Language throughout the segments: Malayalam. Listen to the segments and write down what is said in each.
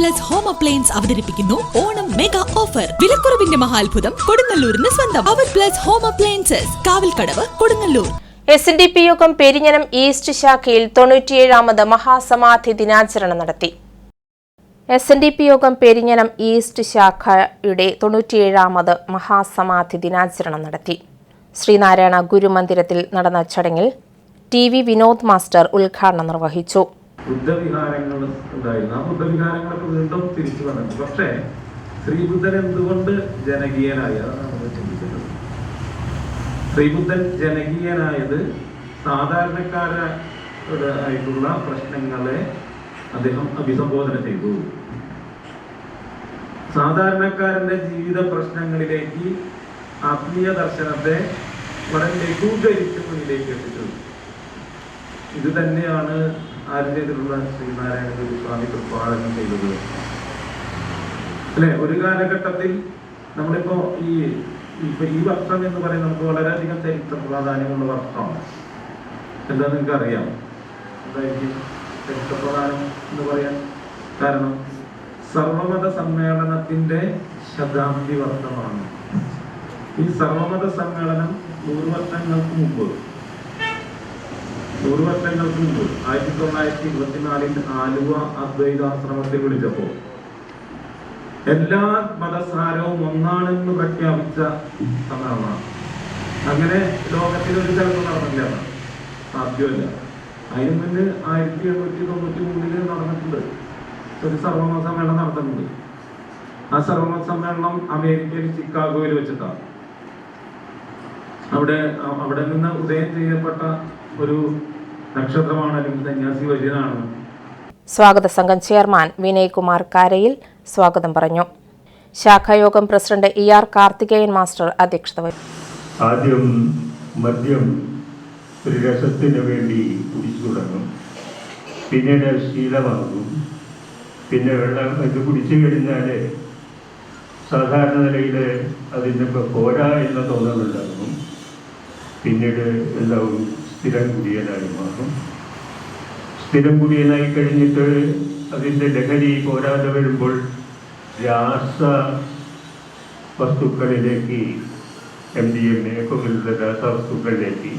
പ്ലസ് ഹോം അപ്ലയൻസ് അവതരിപ്പിക്കുന്നു. ഓണം മെഗാ ഓഫർ വിലക്കുറവിന്റെ മഹാത്ഭുതം കൊടുങ്ങല്ലൂരിന് സ്വന്തം. അവർ plus home appliances Kavalkadavu Kodungallur. S N D P യോഗം പെരിഞ്ഞനം ഈസ്റ്റ് ശാഖയിൽ തൊണ്ണൂറ്റിയേഴാമത് മഹാസമാധി ദിനാചരണം നടത്തി. എസ് എൻ ഡി പി യോഗം പെരിഞ്ഞനം ഈസ്റ്റ് ശാഖയുടെ തൊണ്ണൂറ്റിയേഴാമത് മഹാസമാധി ദിനാചരണം നടത്തി. ശ്രീനാരായണ ഗുരുമന്ദിരത്തിൽ നടന്ന ചടങ്ങിൽ ടി വി വിനോദ് മാസ്റ്റർ ഉദ്ഘാടനം നിർവഹിച്ചു. ബുദ്ധവിഹാരങ്ങൾ ഉണ്ടായിരുന്നു. ആ ബുദ്ധവിഹാരങ്ങളൊക്കെ വീണ്ടും തിരിച്ചു വന്നിട്ടുണ്ട്. പക്ഷേ ശ്രീബുദ്ധൻ എന്തുകൊണ്ട് ജനകീയനായി? ശ്രീബുദ്ധൻ ജനകീയനായത് സാധാരണക്കാരായിട്ടുള്ള പ്രശ്നങ്ങളെ അദ്ദേഹം അഭിസംബോധന ചെയ്തു. സാധാരണക്കാരന്റെ ജീവിത പ്രശ്നങ്ങളിലേക്ക് ആത്മീയ ദർശനത്തെ വളരെ ലഘൂകരിച്ച് മുന്നിലേക്ക് എത്തിച്ചത്. ഇത് തന്നെയാണ് ആര് ചെയ്തിട്ടുള്ള ശ്രീനാരായണ ഗുരു സ്വാമി പ്രഭാടനം ചെയ്തത്. അല്ലെ? ഒരു കാലഘട്ടത്തിൽ നമ്മളിപ്പോ ഈ ഇപ്പൊ ഈ വർഷം എന്ന് പറയുന്നത് നമുക്ക് വളരെയധികം ചരിത്ര പ്രാധാന്യമുള്ള വർഷമാണ്. എന്താ നിങ്ങൾക്ക് അറിയാം ചരിത്ര പ്രധാനം എന്ന് പറയാൻ കാരണം സർവമത സമ്മേളനത്തിന്റെ ശതാബ്ദി വർഷമാണ്. ഈ സർവമത സമ്മേളനം നൂറ് വർഷങ്ങൾക്ക് മുമ്പ് നൂറ് മുമ്പ് ആയിരത്തി തൊള്ളായിരത്തി ഇരുപത്തിനാലിൽ ആലുവ അദ്വൈതാശ്രമത്തിൽ വിളിച്ചപ്പോൾ എല്ലാ മതസാരവും ഒന്നാണെന്ന് പ്രഖ്യാപിച്ച സമ്മേളനമാണ് അങ്ങനെ ലോകത്തിൽ ഒരു ചടങ്ങ് നടന്നില്ല. സാധ്യമല്ല. അതിന് മുന്നേ ആയിരത്തി എണ്ണൂറ്റി തൊണ്ണൂറ്റി മൂന്നിൽ നടന്നിട്ടുണ്ട്. ഒരു സർവമത സമ്മേളനം നടത്തുന്നുണ്ട് ആ സർവമത സമ്മേളനം അമേരിക്കയിൽ ചിക്കാഗോയിൽ വെച്ചിട്ടാണ്. അവിടെ അവിടെ നിന്ന് ഉദയം ചെയ്യപ്പെട്ട ഒരു നക്ഷത്രമാണ് അല്ലെങ്കിൽ സന്യാസി വര്യനാണ് സ്വാഗത സംഘം ചെയർമാൻ വിനയ് കുമാർ കാരയിൽ സ്വാഗതം പറഞ്ഞു. ശാഖായോഗം president E R Karthikeyan master അധ്യക്ഷത വഹിച്ചു ആദ്യം മദ്യം ഒരു രസത്തിന് വേണ്ടി കുടിച്ചു തുടങ്ങും. പിന്നീട് ശീലമാകും. പിന്നെ വെള്ളം ഇത് കുടിച്ചു കഴിഞ്ഞാൽ സാധാരണ നിലയിൽ അതിന്റെ പോരാ എന്ന തോന്നലുണ്ടാകും. പിന്നീട് എല്ലാവരും സ്ഥിരം കുടിയനായി മാറും. സ്ഥിരം കുടിയനായി കഴിഞ്ഞിട്ട് അതിന്റെ ലഹരി പോരാതെ വരുമ്പോൾ രാസ വസ്തുക്കളിലേക്ക് എം ഡി എം എ പോലുള്ള രാസവസ്തുക്കളിലേക്ക്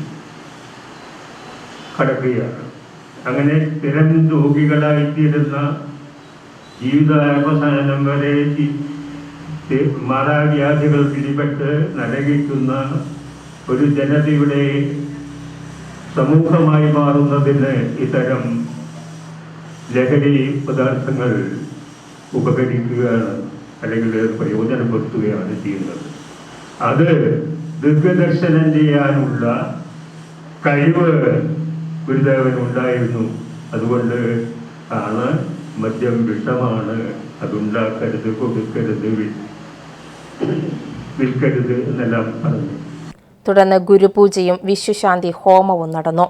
കടക്കുകയാണ്. അങ്ങനെ സ്ഥിരം രോഗികളായിത്തീരുന്ന ജീവിതാവസാനം വരെ മാറാവ്യാധികൾ പിടിപെട്ട് നരകിക്കുന്ന ഒരു ജനതയുടെ സമൂഹമായി മാറുന്നതിന് ഇത്തരം ലഹരി പദാർത്ഥങ്ങൾ ഉപകരിക്കുകയാണ് അല്ലെങ്കിൽ പ്രയോജനപ്പെടുത്തുകയാണ് ചെയ്യുന്നത്. അത് ദീർഘദർശനം ചെയ്യാനുള്ള കഴിവ് ഗുരുദേവൻ ഉണ്ടായിരുന്നു. അതുകൊണ്ട് ആണ് മദ്യം വിഷമാണ്. അതുണ്ടാക്കരുത് കൊടുക്കരുത് വിൽക്കരുത് എന്നെല്ലാം പറഞ്ഞു. തുടർന്ന് ഗുരുപൂജയും വിശ്വശാന്തി ഹോമവും നടന്നു.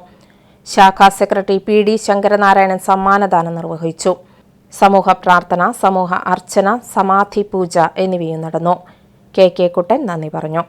ശാഖാ സെക്രട്ടറി പി ഡി ശങ്കരനാരായണൻ സമ്മാനദാനം നിർവഹിച്ചു. സമൂഹ പ്രാർത്ഥന സമൂഹ അർച്ചന സമാധി പൂജ എന്നിവയും നടന്നു. കെ കെ കുട്ടൻ നന്ദി പറഞ്ഞു.